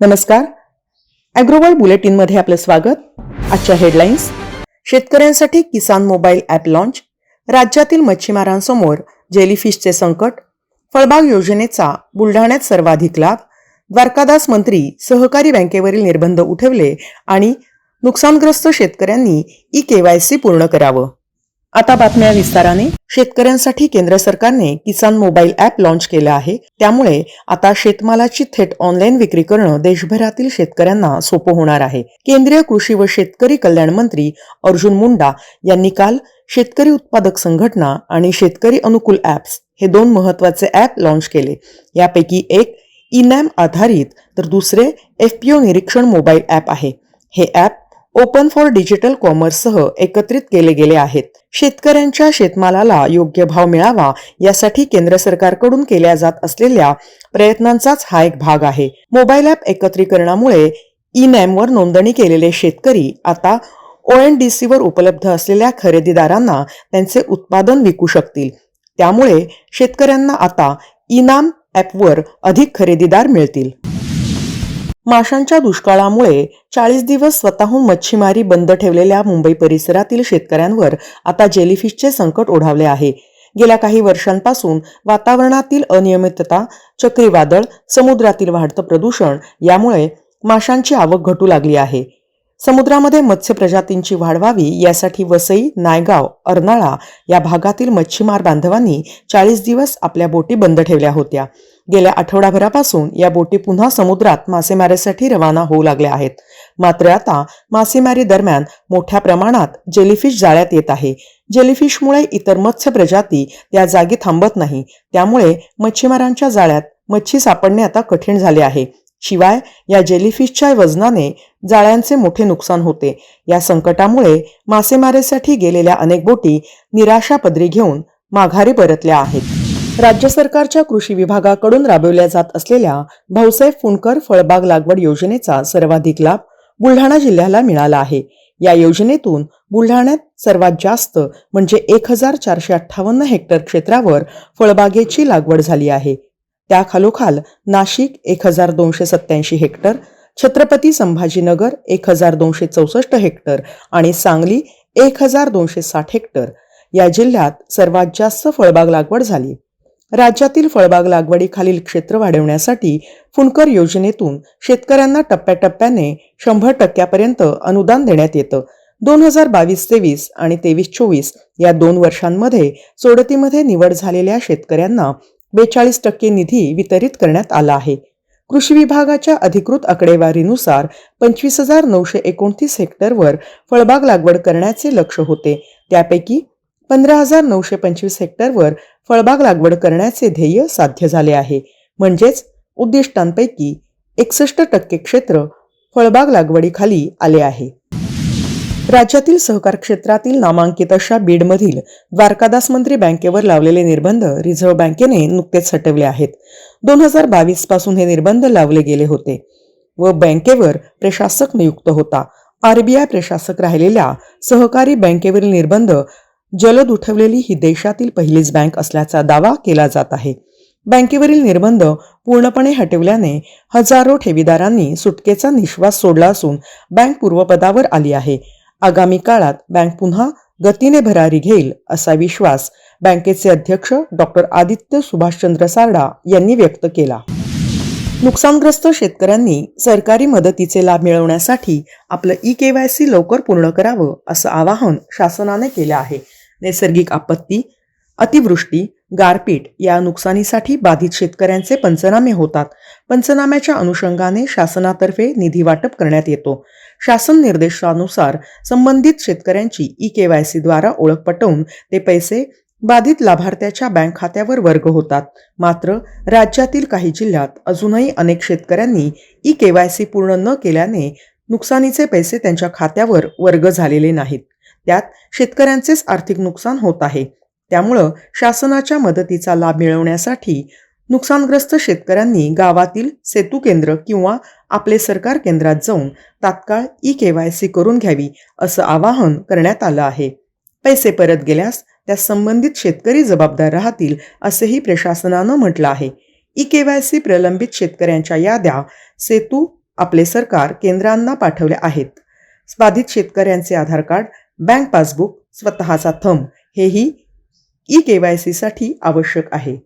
नमस्कार. अॅग्रोवर्ल्ड बुलेटिनमध्ये आपलं स्वागत. आजच्या हेडलाईन्स शेतकऱ्यांसाठी किसान मोबाईल ॲप लॉन्च राज्यातील मच्छीमारांसमोर जेलीफिशचे संकट. फळबाग योजनेचा बुलढाण्यात सर्वाधिक लाभ. द्वारकादास मंत्री सहकारी बँकेवरील निर्बंध उठवले आणि नुकसानग्रस्त शेतकऱ्यांनी ई केवायसी पूर्ण करावं. आता बातम्या विस्ताराने. शेतकऱ्यांसाठी केंद्र सरकारने किसान मोबाईल ॲप लॉन्च केलं आहे. त्यामुळे आता शेतमालाची थेट ऑनलाईन विक्री करणं देशभरातील शेतकऱ्यांना सोपं होणार आहे. केंद्रीय कृषी व शेतकरी कल्याण मंत्री अर्जुन मुंडा यांनी काल शेतकरी उत्पादक संघटना आणि शेतकरी अनुकूल ॲप्स हे दोन महत्त्वाचे ॲप लॉन्च केले. यापैकी एक इनॅम आधारित तर दुसरे एफपीओ निरीक्षण मोबाईल ॲप आहे. हे ॲप ओपन फॉर डिजिटल कॉमर्ससह एकत्रित केले गेले आहेत. शेतकऱ्यांच्या शेतमालाला योग्य भाव मिळावा यासाठी केंद्र सरकारकडून केल्या जात असलेल्या प्रयत्नांचाच हा एक भाग आहे. मोबाईल ॲप एकत्रीकरणामुळे ई नॅमवर नोंदणी केलेले शेतकरी आता ओ एन डी सीवर उपलब्ध असलेल्या खरेदीदारांना त्यांचे उत्पादन विकू शकतील. त्यामुळे शेतकऱ्यांना आता इनाम ॲपवर अधिक खरेदीदार मिळतील. माशांच्या दुष्काळामुळे चाळीस दिवस स्वतःहून मच्छीमारी बंद ठेवलेल्या मुंबई परिसरातील शेतकऱ्यांवर आता जेलीफिशचे संकट ओढावले आहे. गेल्या काही वर्षांपासून वातावरणातील अनियमितता चक्रीवादळ समुद्रातील वाढतं प्रदूषण यामुळे माशांची आवक घटू लागली आहे. समुद्रामध्ये मत्स्य प्रजातींची वाढ व्हावी यासाठी वसई नायगाव अर्नाळा या भागातील मच्छीमार बांधवांनी चाळीस दिवस आपल्या बोटी बंद ठेवल्या होत्या. गेल्या आठवडाभरापासून या बोटी पुन्हा समुद्रात मासेमारीसाठी रवाना होऊ लागल्या आहेत. मात्र आता मासेमारी दरम्यान मोठ्या प्रमाणात जेलीफिश जाळ्यात येत आहे. जेलीफिशमुळे इतर मत्स्य प्रजाती त्या जागी थांबत नाही. त्यामुळे मच्छीमारांच्या जाळ्यात मच्छी सापडणे आता कठीण झाले आहे. शिवाय या जेलीफिशच्या वजनाने जाळ्यांचे मोठे नुकसान होते. या संकटामुळे मासेमारीसाठी गेलेल्या अनेक बोटी निराशा पदरी घेऊन माघारी परतल्या आहेत. राज्य सरकारच्या कृषी विभागाकडून राबवल्या जात असलेल्या भाऊसाहेब फुंडकर फळबाग लागवड योजनेचा सर्वाधिक लाभ बुलढाणा जिल्ह्याला मिळाला आहे. या योजनेतून बुलढाण्यात सर्वात जास्त म्हणजे एक हजार चारशे अठ्ठावन्न हेक्टर क्षेत्रावर फळबागेची लागवड झाली आहे. त्याखालोखाल नाशिक एक हजार दोनशे सत्याऐंशी हेक्टर छत्रपती संभाजीनगर एक हजार दोनशे चौसष्ट हेक्टर आणि सांगली एक हजार दोनशे साठ हेक्टर. या जिल्ह्यात सर्वात जास्त फळबाग लागवड झाली. राज्यातील फळबाग लागवडीखालील क्षेत्र वाढवण्यासाठी फुनकर योजनेतून शेतकऱ्यांना टप्प्याटप्प्याने शंभर टक्क्यापर्यंत अनुदान देण्यात येतं. दोन हजार बावीस तेवीस आणि तेवीस चोवीस या दोन वर्षांमध्ये सोडतीमध्ये निवड झालेल्या शेतकऱ्यांना बेचाळीस टक्के निधी वितरित करण्यात आला आहे. कृषी विभागाच्या अधिकृत आकडेवारीनुसार पंचवीस हजार नऊशे एकोणतीस हेक्टरवर फळबाग लागवड करण्याचे लक्ष होते. त्यापैकी पंधरा हजार नऊशे पंचवीस हेक्टरवर फळबाग लागवड करण्याचे ध्येय साध्य झाले आहे. म्हणजेच उद्दिष्टांपैकी एकसष्ट टक्के क्षेत्र फळबाग लागवडीखाली आले आहे. राज्यातील सहकार क्षेत्रातील नामांकित अशा बीडमधील द्वारकादास मंत्री बँकेवर लावलेले निर्बंध रिझर्व्ह बँकेने नुकतेच हटवले आहेत. दोन हजार बावीसपासून हे निर्बंध लावले गेले होते व बँकेवर प्रशासक नियुक्त होता. आरबीआय प्रशासक राहिलेल्या सहकारी बँकेवरील निर्बंध जलद उठवलेली ही देशातील पहिलीच बँक असल्याचा दावा केला जात आहे. बँकेवरील निर्बंध पूर्णपणे हटवल्याने हजारो ठेवीदारांनी सुटकेचा निश्वास सोडला असून बँक पूर्वपदावर आली आहे. आगामी काळात बँक पुन्हा गतीने भरारी घेईल असा विश्वास बँकेचे अध्यक्ष डॉक्टर आदित्य सुभाषचंद्र सारडा यांनी व्यक्त केला. नुकसानग्रस्त शेतकऱ्यांनी सरकारी मदतीचे लाभ मिळवण्यासाठी आपलं ई केवायसी लवकर पूर्ण करावं असं आवाहन शासनाने केलं आहे. नैसर्गिक आपत्ती अतिवृष्टी गारपीट या नुकसानीसाठी बाधित शेतकऱ्यांचे पंचनामे होतात. पंचनाम्याच्या अनुषंगाने शासनातर्फे निधी वाटप करण्यात येतो. शासन निर्देशानुसार संबंधित शेतकऱ्यांची ई केवायसी द्वारा ओळख पटवून ते पैसे बाधित लाभार्थ्याच्या बँक खात्यावर वर्ग होतात. मात्र राज्यातील काही जिल्ह्यात अजूनही अनेक शेतकऱ्यांनी ई केवायसी पूर्ण न केल्याने नुकसानीचे पैसे त्यांच्या खात्यावर वर्ग झालेले नाहीत. त्यात शेतकऱ्यांचेच आर्थिक नुकसान होत आहे. त्यामुळं शासनाच्या मदतीचा लाभ मिळवण्यासाठी नुकसानग्रस्त शेतकऱ्यांनी गावातील सेतू केंद्र किंवा आपले सरकार केंद्रात जाऊन तात्काळ ई के वाय सी करून घ्यावी असं आवाहन करण्यात आलं आहे. पैसे परत गेल्यास त्या संबंधित शेतकरी जबाबदार राहतील असेही प्रशासनानं म्हटलं आहे. ई के वाय सी प्रलंबित शेतकऱ्यांच्या याद्या सेतू आपले सरकार केंद्रांना पाठवले आहेत. बाधित शेतकऱ्यांचे आधार कार्ड बँक पासबुक स्वतःचा थंब हेही ई के वाय सीसाठी आवश्यक आहे.